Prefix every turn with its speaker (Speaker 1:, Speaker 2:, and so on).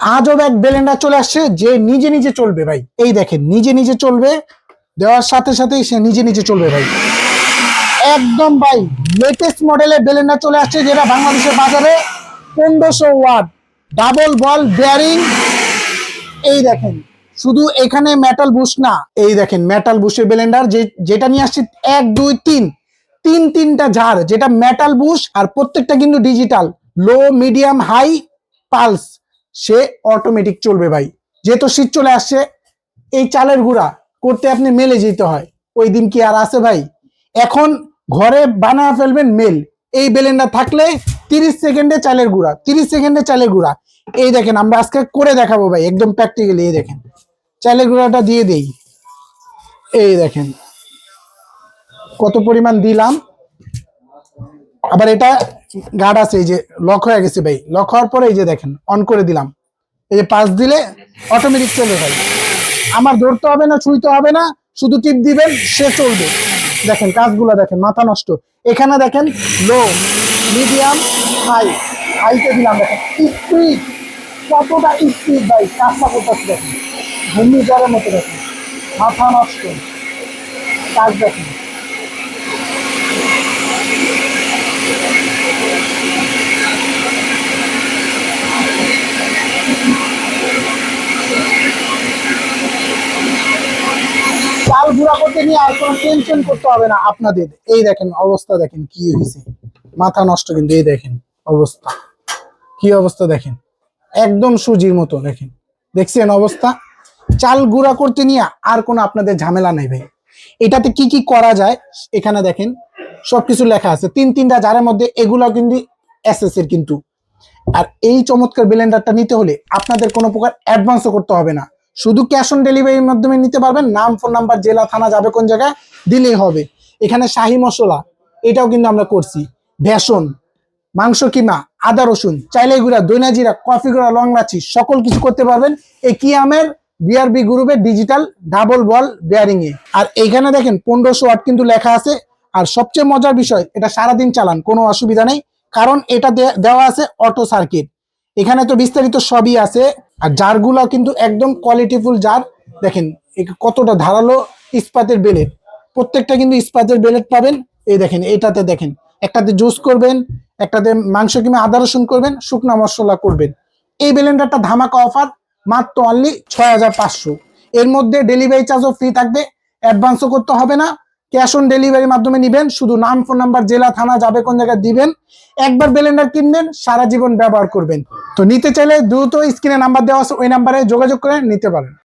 Speaker 1: আজব এক ব্লেন্ডার চলে আসছে, যে নিজে নিজে চলবে ভাই। এই দেখেন, নিজে নিজে চলবে, দেওয়ার সাথে সাথেই সে নিজে নিজে চলবে ভাই। একদম ভাই লেটেস্ট মডেলের ব্লেন্ডার চলে আসছে, যেটা বাংলাদেশের বাজারে পনেরোশো ওয়াট ডাবল বল বেয়ারিং এই দেখেন, শুধু এখানে মেটাল বুশ না, এই দেখেন মেটাল বুশের বেলেন্ডার, যে, যেটা নিয়ে আসছে, এক, দুই, তিন। তিন, তিনটা ঝাড়, যেটা মেটাল বুশ আর প্রত্যেকটা কিন্তু digital low medium high pulse সে অটোমেটিক চলবে ভাই। যেহেতু শীত চলে আসছে, এই চালের গুঁড়া করতে আপনি মেলে যেতে হয়। ওই দিন কি আর আছে ভাই? এখন ঘরে বানা ফেলবেন মেল এই বেলেন্ডার থাকলে তিরিশ সেকেন্ডে চালের গুঁড়া, তিরিশ সেকেন্ডে চালের গুঁড়া। এই দেখেন, আমরা আজকে করে দেখাবো ভাই, একদম প্র্যাকটিক্যালি এই দেখেন। চালের গুঁড়াটা দিয়ে দেই। এই দেখেন, কত পরিমাণ দিলাম। আবার এটা গার্ড আছে, এই যে লক হয়ে গেছে ভাই। লক হওয়ার পরে এই যে দেখেন অন করে দিলাম। এই যে পাঁচ দিলে অটোমেটিক চলবে ভাই আমার ধরতে হবে না, ছুঁইতে হবে না, শুধু টিপ দিবেন, সে চলবে। দেখেন, কাজগুলো দেখেন, মাথা নষ্ট। এখানে দেখেন লো মিডিয়াম হাই হাইতে দিলাম, দেখেন স্পিড কতটা স্পিড ভাই, কাজটা করতেছে দেখেন। জ্বরের মতো দেখেন। মাথা নষ্ট। কাজ দেখেন। চাল গুঁড়া করতে নিয়ে আর কোনো টেনশন করতে হবে না আপনাদের। এই দেখেন অবস্থা দেখেন, কি হয়েছে? মাথা নষ্ট কিন্তু, এই দেখেন অবস্থা। কি অবস্থা দেখেন? একদম সুজির মতো দেখেন। দেখছেন অবস্থা? চাল গুঁড়া করতে নিয়ে আর কোনো আপনাদের ঝামেলা নেই ভাই। এটাতে কি কি করা যায়? এখানে দেখেন, সবকিছু লেখা আছে। তিন তিনটা জারের মধ্যে এগুলো কিন্তু এসএস কিন্তু। আর এই চমৎকার ব্লেন্ডারটা নিতে হলে আপনাদের কোনো প্রকার অ্যাডভান্সও করতে হবে না। শুধু ক্যাশ অন ডেলিভারির মাধ্যমে নিতে পারবেন, নাম ফোন নাম্বার জেলা, থানা, যাবে কোন জায়গায়, দিলেই হবে। এখানে শাহি মশলা, এটাও কিন্তু আমরা করছি। ভেষণ মাংস কিমা, আদা, রসুন, চাইলে গুঁড়া, দইনা জিরা, কফি গুঁড়া লং লাচি সকল কিছু করতে পারবেন এই কিয়ামের বিআরবি গ্রুপের ডিজিটাল ডাবল বল বেয়ারিং এ। আর এইখানে দেখেন পনেরোশো ওয়াট কিন্তু লেখা আছে। আর সবচেয়ে মজার বিষয়, এটা সারাদিন চালান, কোনো অসুবিধা নেই। কারণ এটা দেওয়া আছে অটো সার্কিট এখানে তো বিস্তারিত সবই আছে। আর জারগুলো কিন্তু একদম কোয়ালিটিফুল জার। দেখেন কতটা ধারালো ইস্পাতের বেলেট। প্রত্যেকটা কিন্তু ইস্পাতের বেলেট পাবেন। এই দেখেন, এটাতে দেখেন, একটাতে জুস করবেন, একটাতে মাংস কিংবা আদা রসুন করবেন, শুকনা মশলা করবেন। এই ব্লেন্ডারটা ধামাকা অফার, মাত্র অনলি ছয় হাজার পাঁচশো। এর মধ্যে ডেলিভারি চার্জও ফ্রি থাকবে অ্যাডভান্সও করতে হবে না। ক্যাশ অন ডেলিভারির মাধ্যমে নিবেন, শুধু নাম, ফোন নাম্বার, জেলা, থানা, যাবে কোন জায়গায় দিবেন, একবার ব্লেন্ডার কিনবেন, সারা জীবন ব্যবহার করবেন। তো নিতে চাইলে দ্রুত স্ক্রিনে নাম্বার দেওয়া আছে, ওই নাম্বারে যোগাযোগ করে নিতে পারেন।